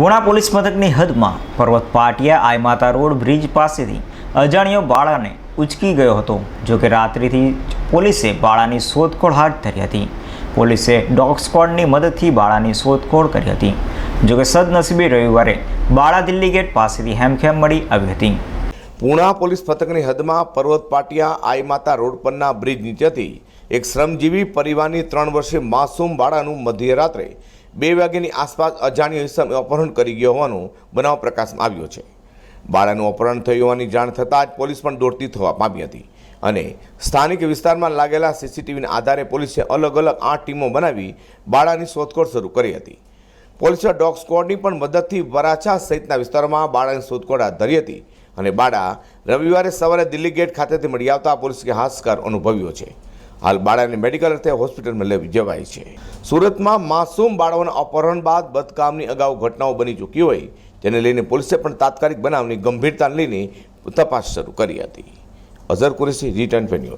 Puna police મથકની હદમાં પર્વત પાટિયા આઈ માતા રોડ બ્રિજ પાસેથી અજાણ્યો બાળાને ઉચકી ગયો હતો, જો કે રાત્રિથી પોલીસે બાળાની શોધખોળ હાથ ધરી હતી. પોલીસે ડોગ સ્કોડની મદદથી બાળાની શોધખોળ કરી હતી. જો કે સદનસીબે રવિવારે બાળા દિલ્હી ગેટ પાસેથી હેમખેમ મળી આવી હતી. પૂણા પોલીસ મથકની હદમાં પર્વત પાટિયા આઈ માતા રોડ પરના બ્રિજ નીચેથી એક શ્રમજીવી પરિવારની ત્રણ વર્ષે માસૂમ બાળાનું મધ્યરાત્રે બે વાગ્યાની આસપાસ અજાણ્યો ઇસમ અપહરણ કરી ગયો હોવાનું બનાવ પ્રકાશમાં આવ્યો છે. બાળાનું અપહરણ થયું હોવાની જાણ થતાં જ પોલીસ પણ દોડતી થવા પામી હતી અને સ્થાનિક વિસ્તારમાં લાગેલા સીસીટીવીના આધારે પોલીસે અલગ અલગ આઠ ટીમો બનાવી બાળાની શોધખોળ શરૂ કરી હતી. પોલીસે ડોગ સ્કોડની પણ મદદથી વરાછા સહિતના વિસ્તારોમાં બાળાની શોધખોળ હાથ ધરી હતી અને બાળા રવિવારે સવારે દિલ્હી ગેટ ખાતેથી મળી આવતા પોલીસે હાશકાર અનુભવ્યો છે. હાલ બાળાને મેડિકલ અર્થે હોસ્પિટલમાં લઈ જવાય છે. સુરતમાં માસૂમ બાળાઓના અપહરણ બાદ બદકામની અગાઉ ઘટનાઓ બની ચૂકી હોય, તેને લઈને પોલીસે પણ તાત્કાલિક બનાવની ગંભીરતાને લઈને તપાસ શરૂ કરી હતી. અઝર કુરેશી રિટર્ન ફેન્યુ